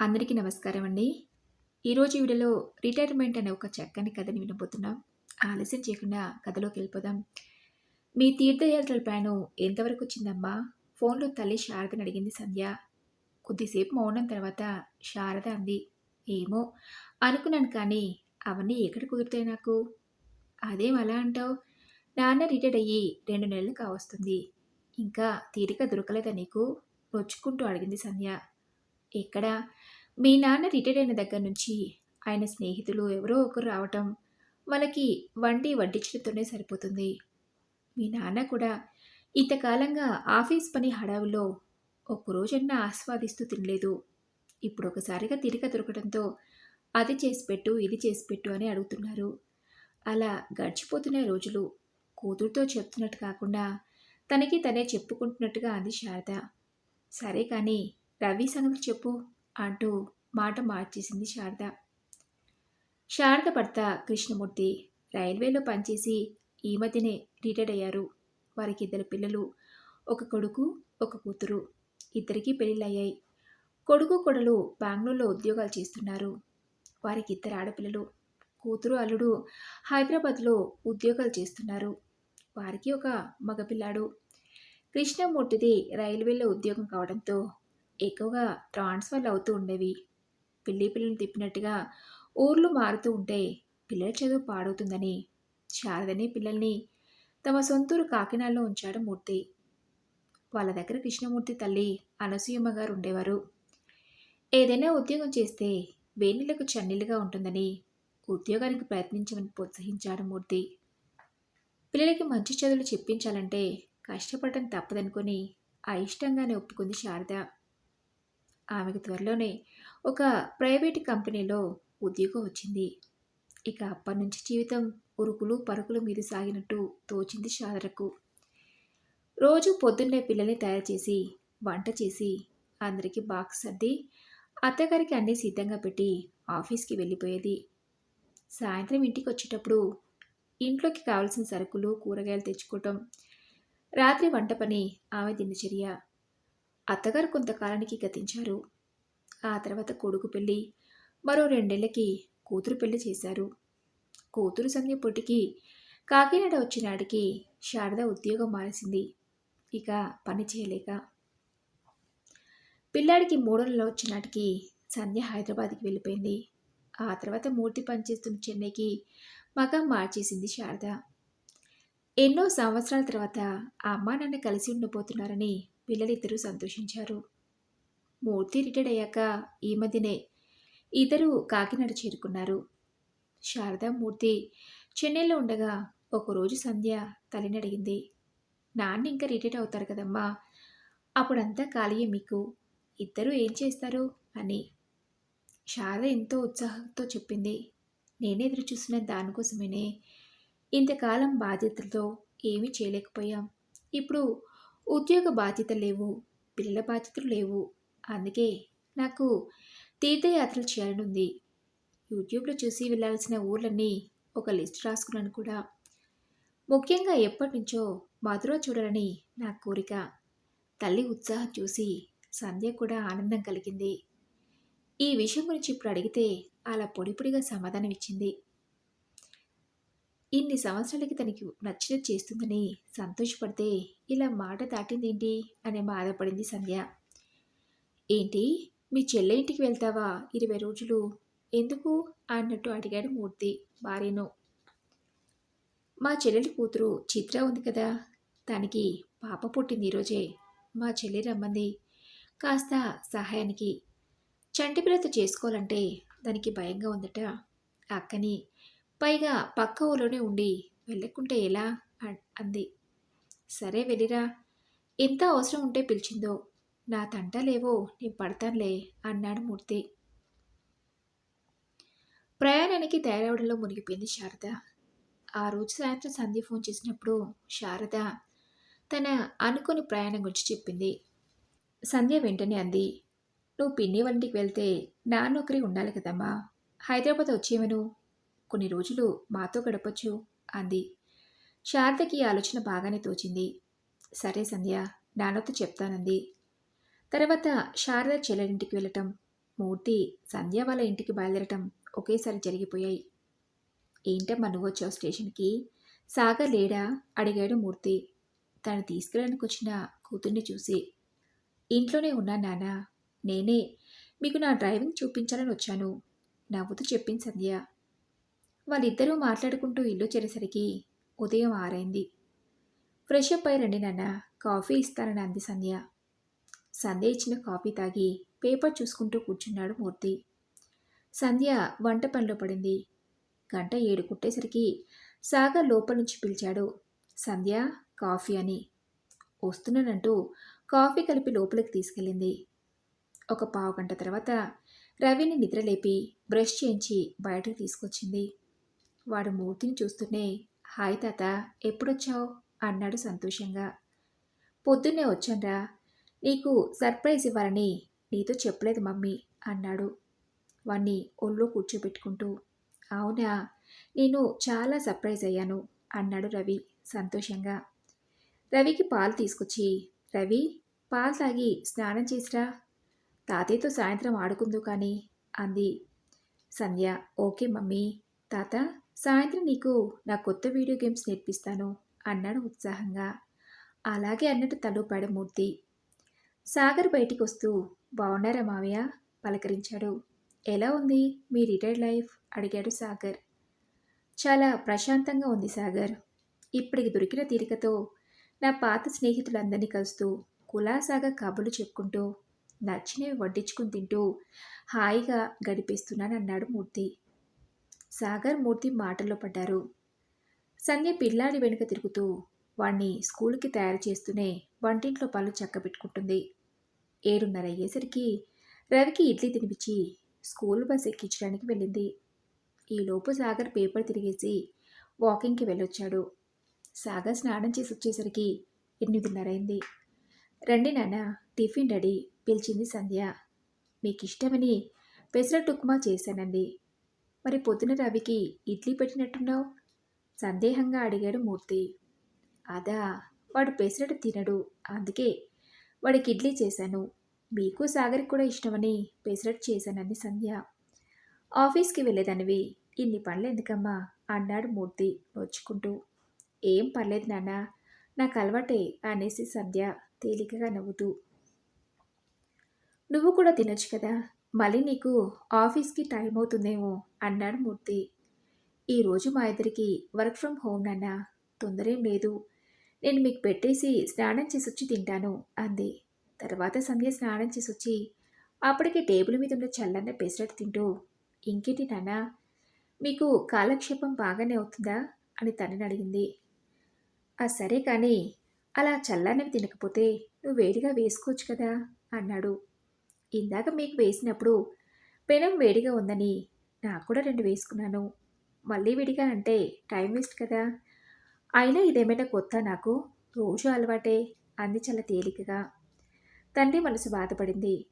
అందరికీ నమస్కారం అండి. ఈరోజు వీడియోలో రిటైర్మెంట్ అనే ఒక చక్కని కథని వినబోతున్నాం. ఆలస్యం చేయకుండా కథలోకి వెళ్ళిపోదాం. మీ తీర్థయాత్రల ప్లాను ఎంతవరకు వచ్చిందమ్మా? ఫోన్లో తల్లి శారదని అడిగింది సంధ్య. కొద్దిసేపు మౌనం తర్వాత శారద అంది ఏమో అనుకున్నాను కానీ అవన్నీ ఎక్కడ కుదురుతాయి నాకు? అదేం అలా అంటావు? నాన్న రిటైర్డ్ అయ్యి రెండు నెలలు కావస్తుంది. ఇంకా తీరిక దొరకలేదా నీకు? నొచ్చుకుంటూ అడిగింది సంధ్య. ఇక్కడ మీ నాన్న రిటైర్ అయిన దగ్గర నుంచి ఆయన స్నేహితులు ఎవరో ఒకరు రావటం వాళ్ళకి వండి వడ్డించడంతోనే సరిపోతుంది. మీ నాన్న కూడా ఇంతకాలంగా ఆఫీస్ పని హడావులో ఒక్కరోజన్నా ఆస్వాదిస్తూ తినలేదు. ఇప్పుడు ఒకసారిగా తిరిగ దొరకడంతో అది చేసి పెట్టు ఇది చేసి పెట్టు అని అడుగుతున్నారు. అలా గడిచిపోతున్న రోజులు కూతురుతో చెప్తున్నట్టు కాకుండా తనకి తనే చెప్పుకుంటున్నట్టుగా అంది శారద. సరే కానీ రవి సంగతి చెప్పు అంటూ మాట మార్చేసింది శారద. శారద భర్త కృష్ణమూర్తి రైల్వేలో పనిచేసి ఈ మధ్యనే రిటైర్డ్ అయ్యారు. వారికి ఇద్దరు పిల్లలు ఒక కొడుకు ఒక కూతురు. ఇద్దరికీ పెళ్ళిళ్ళయ్యాయి. కొడుకు కొడలు బెంగళూరులో ఉద్యోగాలు చేస్తున్నారు. వారికి ఇద్దరు ఆడపిల్లలు కూతురు అల్లుడు హైదరాబాద్లో ఉద్యోగాలు చేస్తున్నారు. వారికి ఒక మగపిల్లాడు. కృష్ణమూర్తిది రైల్వేలో ఉద్యోగం కావడంతో ఎక్కువగా ట్రాన్స్ఫర్లు అవుతూ ఉండేవి. పిల్లి పిల్లల్ని తిప్పినట్టుగా ఊర్లు మారుతూ ఉంటే పిల్లల చదువు పాడవుతుందని శారదని పిల్లల్ని తమ సొంతూరు కాకినాడలో ఉంచాడు మూర్తి. వాళ్ళ దగ్గర కృష్ణమూర్తి తల్లి అనసూయమ్మ గారు ఉండేవారు. ఏదైనా ఉద్యోగం చేస్తే వేణులకు చన్నీలుగా ఉంటుందని ఉద్యోగానికి ప్రయత్నించమని ప్రోత్సహించాడు మూర్తి. పిల్లలకి మంచి చదువులు చెప్పించాలంటే కష్టపడటం తప్పదనుకొని అయిష్టంగానే ఒప్పుకుంది శారద. ఆమెకు త్వరలోనే ఒక ప్రైవేట్ కంపెనీలో ఉద్యోగం వచ్చింది. ఇక అప్పటి నుంచి జీవితం ఉరుకులు పరుకుల మీద సాగినట్టు తోచింది శారదకు. రోజు పొద్దున్నే పిల్లల్ని తయారు చేసి వంట చేసి అందరికీ బాక్స్ సర్ది అత్తగారికి అన్నీ సిద్ధంగా పెట్టి ఆఫీస్కి వెళ్ళిపోయేది. సాయంత్రం ఇంటికి వచ్చేటప్పుడు ఇంట్లోకి కావాల్సిన సరుకులు కూరగాయలు తెచ్చుకోవటం రాత్రి వంట పని ఆమె దినచర్య. అత్తగారు కొంతకాలానికి గతించారు. ఆ తర్వాత కొడుకు పెళ్ళి మరో రెండేళ్ళకి కూతురు పెళ్ళి చేశారు. కూతురు సంధ్య కాకినాడ వచ్చినాడికి శారద ఉద్యోగం మానేసింది. ఇక పని చేయలేక. పిల్లాడికి మూడో వచ్చినాటికి సంధ్య హైదరాబాద్కి వెళ్ళిపోయింది. ఆ తర్వాత మూర్తి పనిచేస్తున్న చెన్నైకి మగం మార్చేసింది శారద. ఎన్నో సంవత్సరాల తర్వాత అమ్మా నాన్న కలిసి ఉండబోతున్నారని పిల్లలిద్దరూ సంతోషించారు. మూర్తి రిటైర్డ్ అయ్యాక ఈ మధ్యనే ఇద్దరు కాకినాడ చేరుకున్నారు. శారదా మూర్తి చెన్నైలో ఉండగా ఒకరోజు సంధ్య తల్లిని అడిగింది నాన్న ఇంకా రిటైర్ అవుతారు కదమ్మా అప్పుడంతా ఖాళీయే మీకు ఇద్దరు ఏం చేస్తారు? అని. శారద ఎంతో ఉత్సాహంతో చెప్పింది నేనే ఎదురు చూసిన దానికోసమేనే. ఇంతకాలం బాధ్యతలతో ఏమీ చేయలేకపోయాం. ఇప్పుడు ఉద్యోగ బాధ్యత లేవు పిల్లల బాధ్యతలు లేవు. అందుకే నాకు తీర్థయాత్రలు చేయాలనుంది. యూట్యూబ్లో చూసి వెళ్ళాల్సిన ఊర్లన్నీ ఒక లిస్ట్ రాసుకున్నాను కూడా. ముఖ్యంగా ఎప్పటి నుంచో మధుర చూడాలని నా కోరిక. తల్లి ఉత్సాహం చూసి సంధ్య కూడా ఆనందం కలిగింది. ఈ విషయం గురించి ఇప్పుడు అడిగితే అలా పొడిపొడిగా సమాధానం ఇచ్చింది ఇన్ని సంవత్సరాలకి తనకి నచ్చిన చేస్తుందని సంతోషపడితే ఇలా మాట దాటిందేంటి అని బాధపడింది సంధ్య. ఏంటి? మీ చెల్లె ఇంటికి వెళ్తావా? ఇరవై రోజులు. ఎందుకు? అన్నట్టు అడిగాడు మూర్తి భార్యను. మా చెల్లెలి కూతురు చిత్ర ఉంది కదా. తనకి పాప పుట్టింది ఈరోజే మా చెల్లి రమ్మంది. కాస్త సహాయానికి. చంటిపిల్లతో చేసుకోవాలంటే దానికి భయంగా ఉందట. అక్కని పైగా పక్క ఊళ్ళోనే ఉండి వెళ్ళకుంటే ఎలా? అంది. సరే వెళ్ళిరా. ఎంత అవసరం ఉంటే పిలిచిందో. నా తంటాలేవో నేను పడతానులే అన్నాడు మూర్తి. ప్రయాణానికి తయారవడంలో మునిగిపోయింది శారద. ఆ రోజు సాయంత్రం సంధ్య ఫోన్ చేసినప్పుడు శారద తన అనుకోని ప్రయాణం గురించి చెప్పింది. సంధ్య వెంటనే అంది నువ్వు పిన్ని వంటికి వెళ్తే నాన్నొకరి ఉండాలి కదమ్మా. హైదరాబాద్ వచ్చేవను కొన్ని రోజులు మాతో గడపచ్చు అంది. శారదకి ఈ ఆలోచన బాగానే తోచింది. సరే సంధ్య నాన్నతో చెప్తానంది. తర్వాత శారద చెల్లెలింటికి వెళ్ళటం మూర్తి సంధ్య వాళ్ళ ఇంటికి బయలుదేరటం ఒకేసారి జరిగిపోయాయి. ఏంటమ్మా నువ్వు వచ్చావు స్టేషన్కి? సాగర్ లేడా? అడిగాడు మూర్తి. తను తీసుకెళ్ళడానికి వచ్చిన కూతుర్ని చూసి. ఇంట్లోనే ఉన్నా నాన్న నేనే మీకు నా డ్రైవింగ్ చూపించాలని వచ్చాను. నవ్వుతూ చెప్పింది సంధ్య. వాళ్ళిద్దరూ మాట్లాడుకుంటూ ఇల్లు చేరేసరికి ఉదయం ఆరైంది. ఫ్రెష్ అప్ అయి రండి నాన్న కాఫీ ఇస్తానని అంది సంధ్య. సంధ్య ఇచ్చిన కాఫీ తాగి పేపర్ చూసుకుంటూ కూర్చున్నాడు మూర్తి. సంధ్య వంట పనిలో పడింది. గంట ఏడు కుట్టేసరికి సాగర్ లోపల నుంచి పిలిచాడు. సంధ్య కాఫీ అని. వస్తున్నానంటూ కాఫీ కలిపి లోపలికి తీసుకెళ్ళింది. ఒక పావు గంట తర్వాత రవిని నిద్రలేపి బ్రష్ చేయించి బయటకు తీసుకొచ్చింది. వాడు మూర్తిని చూస్తూనే హాయ్ తాత ఎప్పుడొచ్చావు? అన్నాడు సంతోషంగా. పొద్దున్నే వచ్చాన్రా. నీకు సర్ప్రైజ్ ఇవ్వాలని నీతో చెప్పలేదు మమ్మీ అన్నాడు వాణ్ణి ఒళ్ళో కూర్చోబెట్టుకుంటూ. అవునా నేను చాలా సర్ప్రైజ్ అయ్యాను అన్నాడు రవి సంతోషంగా. రవికి పాలు తీసుకొచ్చి రవి పాలు తాగి స్నానం చేసిరా? తాతయ్యతో సాయంత్రం ఆడుకుందు కానీ అంది సంధ్య. ఓకే మమ్మీ తాత. సాయంత్రం నీకు నా కొత్త వీడియో గేమ్స్ నేర్పిస్తాను అన్నాడు ఉత్సాహంగా. అలాగే అన్నట్టు తలుపాడు మూర్తి. సాగర్ బయటికి వస్తూ బాగున్నారా మావయ్య? పలకరించాడు. ఎలా ఉంది మీ రిటైర్డ్ లైఫ్? అడిగాడు సాగర్. చాలా ప్రశాంతంగా ఉంది సాగర్. ఇప్పటికి దొరికిన తీరికతో నా పాత స్నేహితులందరినీ కలుస్తూ కులాసాగా కబుర్లు చెప్పుకుంటూ నచ్చినవి వడ్డించుకుని తింటూ హాయిగా గడిపేస్తున్నానన్నాడు మూర్తి. సాగర్ మూర్తి మాటల్లో పడ్డారు. సంధ్య పిల్లాడి వెనుక తిరుగుతూ వాణ్ణి స్కూల్కి తయారు చేస్తూనే వంటింట్లో పళ్ళు చక్కబెట్టుకుంటుంది. ఏడున్నర అయ్యేసరికి రవికి ఇడ్లీ తినిపించి స్కూల్ బస్ ఎక్కించడానికి వెళ్ళింది. ఈలోపు సాగర్ పేపర్ తిరిగేసి వాకింగ్కి వెళ్ళొచ్చాడు. సాగర్ స్నానం చేసి వచ్చేసరికి ఎనిమిదిన్నరైంది రండి నాన్న టిఫిన్ రెడీ పిలిచింది సంధ్య. మీకు ఇష్టమని పెసరట్ ఉప్మా చేశానండి. మరి పొద్దున రవికి ఇడ్లీ పెట్టినట్టున్నావు? సందేహంగా అడిగాడు మూర్తి. అదా వాడు పెసరట్టు తినడు. అందుకే వాడికి ఇడ్లీ చేశాను. మీకు సాగర్కి కూడా ఇష్టమని పెసరట్ చేశానంది సంధ్య. ఆఫీస్కి వెళ్ళేదానివి. ఇన్ని పనులు ఎందుకమ్మా? అన్నాడు మూర్తి నొచ్చుకుంటూ ఏం పర్లేదు నాన్న. నాకు అలవాటే అనేసి సంధ్య తేలికగా నవ్వుతూ. నువ్వు కూడా తినొచ్చు కదా? మళ్ళీ నీకు ఆఫీస్కి టైం అవుతుందేమో అన్నాడు మూర్తి. ఈరోజు మా ఇద్దరికి వర్క్ ఫ్రమ్ హోమ్ నాన్న తొందరేం లేదు. నేను మీకు పెట్టేసి స్నానం చేసి వచ్చి తింటాను అంది. తర్వాత సంధ్య స్నానం చేసి వచ్చి అప్పటికే టేబుల్ మీద ఉన్న చల్లన్న పెసరట్టు తింటూ ఇంకేంటి నాన్న మీకు కాలక్షేపం బాగానే అవుతుందా? అని తనని అడిగింది. ఆ సరే కానీ అలా చల్లన్నవి తినకపోతే నువ్వు వేడిగా వేసుకోవచ్చు కదా అన్నాడు. ఇందాక మీకు వేసినప్పుడు పెనం వేడిగా ఉందని నాకు కూడా రెండు వేసుకున్నాను. మళ్ళీ విడిగా అంటే టైం వేస్ట్ కదా. అయినా ఇదేమైనా కొత్త నాకు? రోజు అలవాటే. అంది చాలా తేలికగా. తండ్రి మనసు బాధపడింది.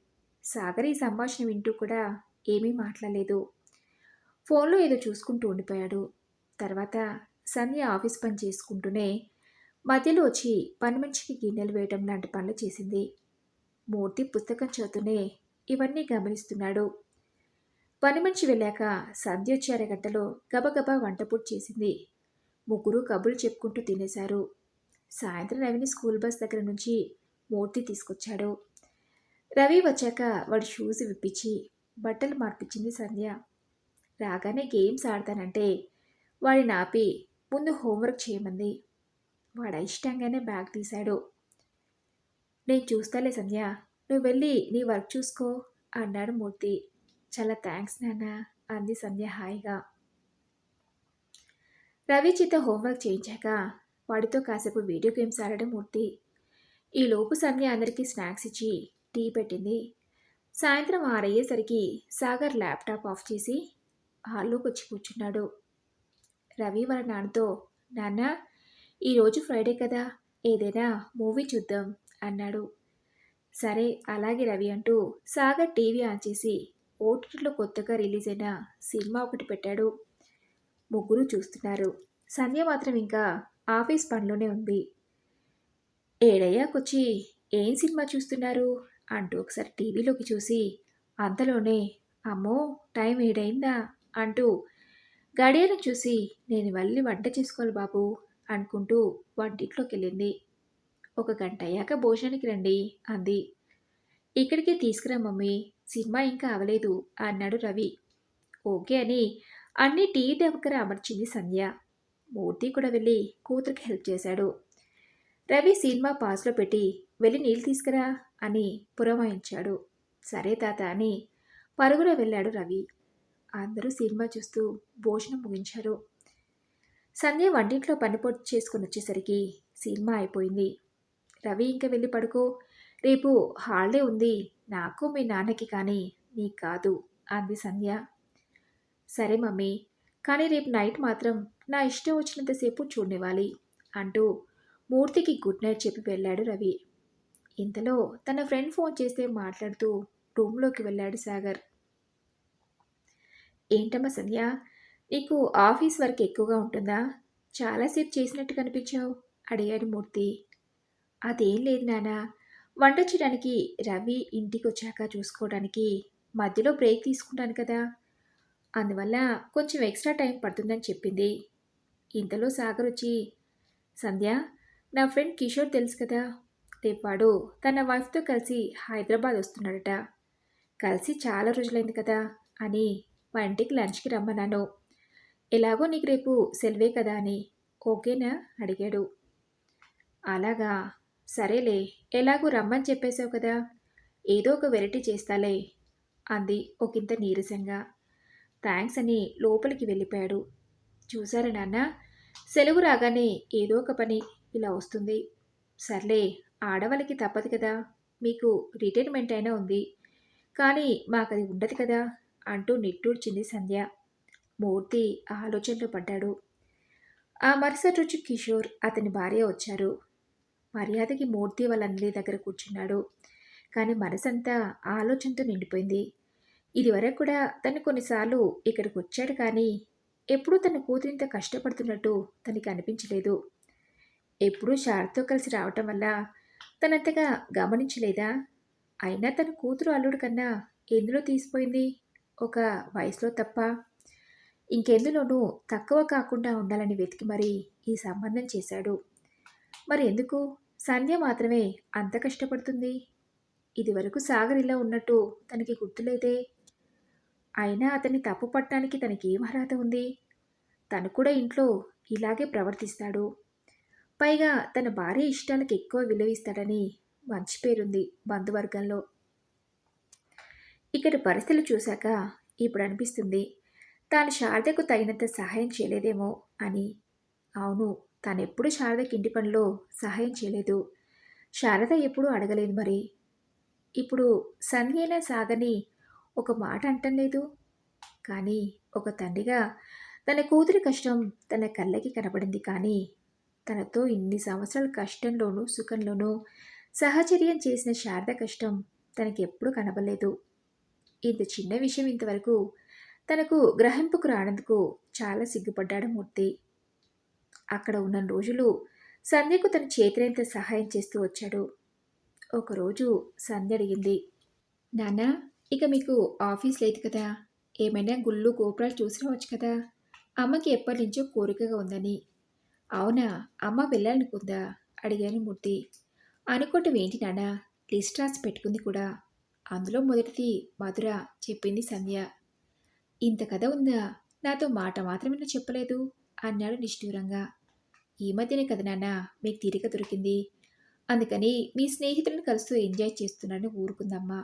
సాగర్ ఈ సంభాషణ వింటూ కూడా ఏమీ మాట్లాడలేదు. ఫోన్లో ఏదో చూసుకుంటూ ఉండిపోయాడు. తర్వాత సంధ్య ఆఫీస్ పని చేసుకుంటూనే మధ్యలో వచ్చి పని మనిషికి గిన్నెలు వేయడం లాంటి పనులు చేసింది. మూర్తి పుస్తకం చదువుతూనే ఇవన్నీ గమనిస్తున్నాడు. పని మనిషి వెళ్ళాక సంధ్య గంటలో గబగబా వంటపూట చేసింది. ముగ్గురు కబుర్లు చెప్పుకుంటూ తినేశారు. సాయంత్రం రవిని స్కూల్ బస్ దగ్గర నుంచి మూర్తి తీసుకొచ్చాడు. రవి వచ్చాక వాడి షూస్ విప్పించి బట్టలు మార్పించింది సంధ్య. రాగానే గేమ్స్ ఆడతానంటే వాడిని ఆపి ముందు హోంవర్క్ చేయమంది. వాడు ఇష్టంగానే బ్యాగ్ తీశాడు. నేను చూస్తాలే సంధ్య. నువ్వు వెళ్ళి నీ వర్క్ చూసుకో అన్నాడు మూర్తి. చాలా థ్యాంక్స్ నాన్న అంది సంధ్య హాయిగా. రవి చేత హోంవర్క్ చేయించాక వాడితో కాసేపు వీడియో గేమ్స్ ఆడడం మూర్తి. ఈలోపు సంధ్య అందరికీ స్నాక్స్ ఇచ్చి టీ పెట్టింది. సాయంత్రం ఆరయ్యేసరికి సాగర్ ల్యాప్టాప్ ఆఫ్ చేసి హాల్లోకి వచ్చి కూర్చున్నాడు. రవి వాళ్ళ నాన్నతో నాన్న ఈరోజు ఫ్రైడే కదా ఏదైనా మూవీ చూద్దాం. అన్నాడు. సరే అలాగే రవి అంటూ సాగర్ టీవీ ఆన్ చేసి ఓటీటీలో కొత్తగా రిలీజ్ అయిన సినిమా ఒకటి పెట్టాడు. ముగ్గురు చూస్తున్నారు. సంధ్య మాత్రం ఇంకా ఆఫీస్ పనిలోనే ఉంది. ఏడయ్యాకొచ్చి ఏం సినిమా చూస్తున్నారు? అంటూ ఒకసారి టీవీలోకి చూసి అంతలోనే అమ్మో టైం ఏడైందా? అంటూ గడియను చూసి నేను మళ్ళీ వంట చేసుకోవాలి బాబు అనుకుంటూ వంటింట్లోకి వెళ్ళింది. ఒక గంట అయ్యాక భోజనానికి రండి అంది. ఇక్కడికి తీసుకురా మమ్మీ సినిమా ఇంకా అవలేదు అన్నాడు రవి. ఓకే అని అన్ని టీ దగ్గర అమర్చింది సంధ్య. మూర్తి కూడా వెళ్ళి కూతురికి హెల్ప్ చేశాడు. రవి సినిమా పాస్లో పెట్టి వెళ్ళి నీళ్ళు తీసుకురా అని పురమాయించాడు. సరే తాత అని పరుగున వెళ్ళాడు రవి. అందరూ సినిమా చూస్తూ భోజనం ముగించారు. సంధ్య వంటింట్లో పని పొట్టు చేసుకుని వచ్చేసరికి సినిమా అయిపోయింది. రవి ఇంకా వెళ్ళి పడుకో. రేపు హాలిడే ఉంది. నాకు మీ నాన్నకి కానీ నీకు కాదు అంది సంధ్య. సరే మమ్మీ కానీ రేపు నైట్ మాత్రం నా ఇష్టం వచ్చినంతసేపు చూడనివ్వాలి అంటూ మూర్తికి గుడ్ నైట్ చెప్పి వెళ్ళాడు రవి. ఇంతలో తన ఫ్రెండ్ ఫోన్ చేస్తే మాట్లాడుతూ రూమ్లోకి వెళ్ళాడు సాగర్. ఏంటమ్మా సంధ్య నీకు ఆఫీస్ వర్క్ ఎక్కువగా ఉంటుందా? చాలాసేపు చేసినట్టు కనిపించావు అడిగాడు మూర్తి. అదేం లేదు నానా వంట చేయడానికి రవి ఇంటికి వచ్చాక చూసుకోవడానికి మధ్యలో బ్రేక్ తీసుకుంటాను కదా. అందువల్ల కొంచెం ఎక్స్ట్రా టైం పడుతుందని చెప్పింది. ఇంతలో సాగర్ వచ్చి సంధ్య నా ఫ్రెండ్ కిషోర్ తెలుసు కదా. రేపు తన వైఫ్తో కలిసి హైదరాబాద్ వస్తున్నాడట. కలిసి చాలా రోజులైంది కదా అని మా ఇంటికి లంచ్కి రమ్మన్నాను. ఎలాగో నీకు రేపు సెలవే కదా అని ఓకేనా? అడిగాడు. అలాగా సరేలే ఎలాగో రమ్మని చెప్పేశావు కదా. ఏదో ఒక వెరైటీ చేస్తాలే అంది ఒకంత నీరసంగా. థ్యాంక్స్ అని లోపలికి వెళ్ళిపోయాడు. చూసారా నాన్న సెలవు రాగానే ఏదో ఒక పని ఇలా వస్తుంది. సర్లే ఆడవాళ్ళకి తప్పదు కదా మీకు రిటైర్మెంట్ అయినా ఉంది. కానీ మాకది ఉండదు కదా అంటూ నిట్టూర్చింది సంధ్య. మూర్తి ఆలోచనలో పడ్డాడు. ఆ మరుసటి రోజు కిషోర్ అతని భార్య వచ్చారు. మర్యాదకి మూర్తి వాళ్ళ అన్నయ్య దగ్గర కూర్చున్నాడు. కానీ మనసంతా ఆలోచనతో నిండిపోయింది. ఇదివరకు కూడా తను కొన్నిసార్లు ఇక్కడికి వచ్చాడు కానీ ఎప్పుడూ తన కూతురింత కష్టపడుతున్నట్టు తనకి అనిపించలేదు. ఎప్పుడూ శారతో కలిసి రావటం వల్ల తనంతగా గమనించలేదా? అయినా తన కూతురు అల్లుడు కన్నా ఎందులో తీసిపోయింది? ఒక వయసులో తప్ప. ఇంకెందులోనూ తక్కువ కాకుండా ఉండాలని వెతికి మరీ ఈ సంబంధం చేశాడు. మరి ఎందుకు? సంధ్య మాత్రమే అంత కష్టపడుతుంది. ఇదివరకు సాగర్ ఇలా ఉన్నట్టు తనకి గుర్తులేదే. అయినా అతన్ని తప్పు పట్టడానికి తనకి ఏం అర్హత ఉంది? తను కూడా ఇంట్లో ఇలాగే ప్రవర్తిస్తాడు. పైగా తన భార్య ఇష్టాలకు ఎక్కువ విలువిస్తాడని మంచి పేరుంది బంధువర్గంలో. ఇక్కడ పరిస్థితులు చూశాక ఇప్పుడు అనిపిస్తుంది తాను శారదకు తగినంత సహాయం చేయలేదేమో అని. అవును తానెప్పుడు శారదకి ఇంటి పనిలో సహాయం చేయలేదు. శారద ఎప్పుడూ అడగలేదు మరి. ఇప్పుడు సంధ్యైన సాగని ఒక మాట అంటం లేదు కానీ ఒక తండ్రిగా తన కూతురి కష్టం తన కళ్ళకి కనబడింది. కానీ తనతో ఇన్ని సంవత్సరాల కష్టంలోనూ సుఖంలోనూ సహచర్యం చేసిన శారద కష్టం తనకి ఎప్పుడూ కనబడలేదు. ఇంత చిన్న విషయం ఇంతవరకు తనకు గ్రహింపుకు రానందుకు చాలా సిగ్గుపడ్డాడు మూర్తి. అక్కడ ఉన్న రోజులు సంధ్యకు తన చేతినంత సహాయం చేస్తూ వచ్చాడు. ఒకరోజు సంధ్య అడిగింది నాన్న ఇక మీకు ఆఫీస్ లేదు కదా? ఏమైనా గుళ్ళు గోపురాలు చూసి రావచ్చు కదా? అమ్మకి ఎప్పటి నుంచో కోరికగా ఉందని. అవునా అమ్మ వెళ్ళాలనుకుందా? అడిగాను మూర్తి. అనుకోవటం ఏంటి నాన్న? లిస్ట్ రాసి పెట్టుకుంది కూడా. అందులో మొదటిది మధుర చెప్పింది సంధ్య. ఇంత కథ ఉందా? నాతో మాట మాత్రమే చెప్పలేదు అన్నాడు నిష్ఠూరంగా. ఈ మధ్యనే కదా నాన్న మీకు తీరిక దొరికింది. అందుకని మీ స్నేహితులను కలుస్తూ ఎంజాయ్ చేస్తున్నానని ఊరుకుందమ్మా.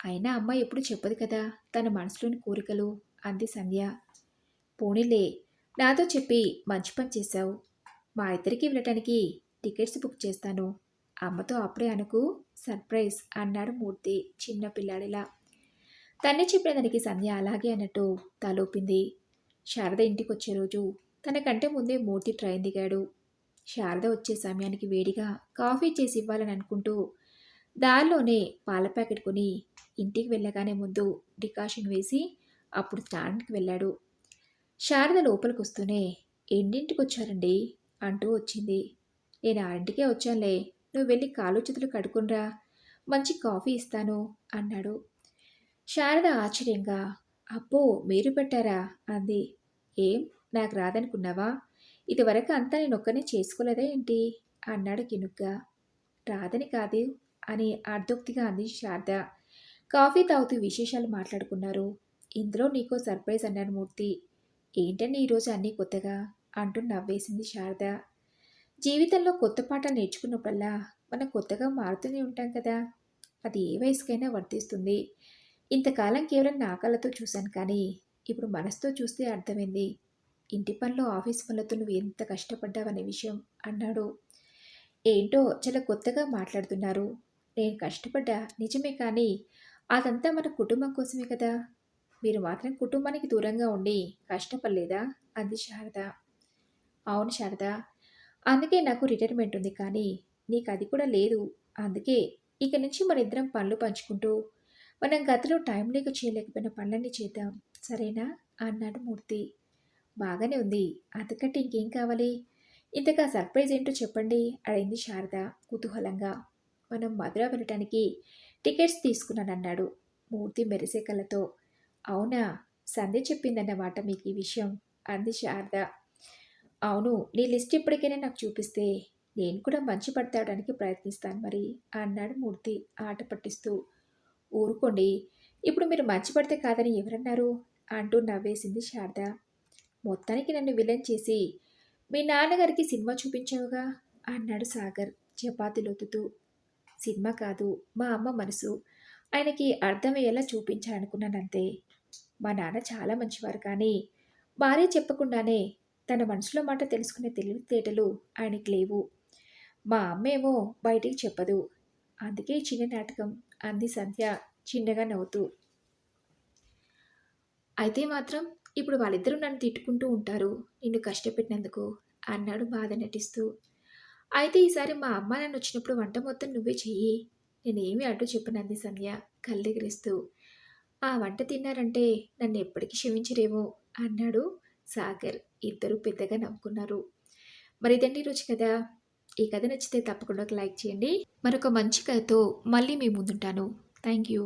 అయినా అమ్మ ఎప్పుడు చెప్పదు కదా తన మనసులోని కోరికలు. అంది సంధ్య. పోనీలే నాతో చెప్పి మంచి పని చేశావు. మా ఇద్దరికి వెళ్ళటానికి టికెట్స్ బుక్ చేస్తాను. అమ్మతో అప్పుడే అనుకు సర్ప్రైజ్ అన్నాడు మూర్తి చిన్న పిల్లాడిలా. తన్ని చెప్పిన దానికి సంధ్య అలాగే అన్నట్టు తలూపింది. శారద ఇంటికి వచ్చే రోజు తనకంటే ముందే మూర్తి ట్రైన్ దిగాడు. శారద వచ్చే సమయానికి వేడిగా కాఫీ చేసి ఇవ్వాలని అనుకుంటూ దారిలోనే పాల ప్యాకెట్ కొని ఇంటికి వెళ్ళగానే ముందు డికాషన్ వేసి అప్పుడు స్టాండ్కి వెళ్ళాడు. శారద లోపలికి వస్తూనే ఎన్నింటికి వచ్చారండి? అంటూ వచ్చింది. నేను ఆరింటికే వచ్చానులే. నువ్వు వెళ్ళి కాలు చేతులు కడుక్కునరా. మంచి కాఫీ ఇస్తాను అన్నాడు. శారద ఆశ్చర్యంగా అబ్బో మీరు పెట్టారా? అంది. ఏం? నాకు రాదనుకున్నావా? ఇదివరకు అంతా నేను ఒక్కనే చేసుకోలేదా ఏంటి? అన్నాడు కినుగ్గా. రాదని కాదు అని అర్ధోక్తిగా అంది శారద కాఫీ తాగుతూ విశేషాలు మాట్లాడుకున్నారు. ఇందులో నీకో సర్ప్రైజ్ అన్నాడు మూర్తి. ఏంటని ఈరోజు అన్నీ కొత్తగా? అంటూ నవ్వేసింది శారద జీవితంలో కొత్త పాఠాలు నేర్చుకున్నప్పుడల్లా మనం కొత్తగా మారుతూనే ఉంటాం కదా. అది ఏ వయసుకైనా వర్తిస్తుంది. ఇంతకాలం కేవలం నా కళ్ళతో చూశాను కానీ ఇప్పుడు మనసుతో చూస్తే అర్థమైంది. ఇంటి పనిలో ఆఫీస్ పనులతో నువ్వు ఎంత కష్టపడ్డావనే విషయం అన్నాడు. ఏంటో చాలా కొత్తగా మాట్లాడుతున్నారు. నేను కష్టపడ్డా నిజమే కానీ అదంతా మన కుటుంబం కోసమే కదా. మీరు మాత్రం కుటుంబానికి దూరంగా ఉండి కష్టపడలేదా? అంది శారద. అవును శారద. అందుకే నాకు రిటైర్మెంట్ ఉంది కానీ నీకు అది కూడా లేదు. అందుకే ఇక నుంచి మన ఇద్దరం పనులు పంచుకుంటూ మనం గదిలో టైం లేక చేయలేకపోయిన పనులన్నీ చేద్దాం. సరేనా? అన్నాడు మూర్తి. బాగానే ఉంది. అంతకంటే ఇంకేం కావాలి? ఇంతగా సర్ప్రైజ్ ఏంటో చెప్పండి అడిగింది శారద కుతూహలంగా. మనం మధుర వెళ్ళటానికి టికెట్స్ తీసుకున్నానన్నాడు మూర్తి మెరిసే కళ్ళతో. అవునా? సంధ్య చెప్పిందన్నమాట మీకు ఈ విషయం? అంది శారద. అవును నీ లిస్ట్ ఇప్పటికైనా నాకు చూపిస్తే నేను కూడా మంచి పడతాడానికి ప్రయత్నిస్తాను మరి అన్నాడు మూర్తి ఆట పట్టిస్తూ. ఊరుకోండి ఇప్పుడు మీరు మంచి పడితే కాదని ఎవరన్నారు? అంటూ నవ్వేసింది శారద. మొత్తానికి నన్ను విలన్ చేసి మీ నాన్నగారికి సినిమా చూపించావుగా? అన్నాడు సాగర్ చపాతీలొత్తుతూ సినిమా కాదు మా అమ్మ మనసు. ఆయనకి అర్థమయ్యేలా చూపించాలనుకున్నానంతే. మా నాన్న చాలా మంచివారు కానీ భార్య చెప్పకుండానే తన మనసులో మాట తెలుసుకునే తెలివితేటలు ఆయనకి లేవు. మా అమ్మేమో బయటికి చెప్పదు. అందుకే చిన్న నాటకం అంది సంధ్య చిన్నగా నవ్వుతూ. అయితే మాత్రం ఇప్పుడు వాళ్ళిద్దరూ నన్ను తిట్టుకుంటూ ఉంటారు. నిన్ను కష్టపెట్టినందుకు అన్నాడు బాధ నటిస్తూ. అయితే ఈసారి మా అమ్మ నన్ను వచ్చినప్పుడు వంట మొత్తం నువ్వే చెయ్యి. నేనేమి అడ్డు చెప్పనంది సంధ్య కళ్ళెగిరిస్తూ ఆ వంట తిన్నారంటే నన్ను ఎప్పటికీ క్షమించరేమో అన్నాడు సాగర్. ఇద్దరు పెద్దగా నవ్వుకున్నారు. మరి ఇదండి రుచి కదా ఈ కథ నచ్చితే తప్పకుండా ఒక లైక్ చేయండి. మరొక మంచి కథతో మళ్ళీ మీ ముందుంటాను. Thank you.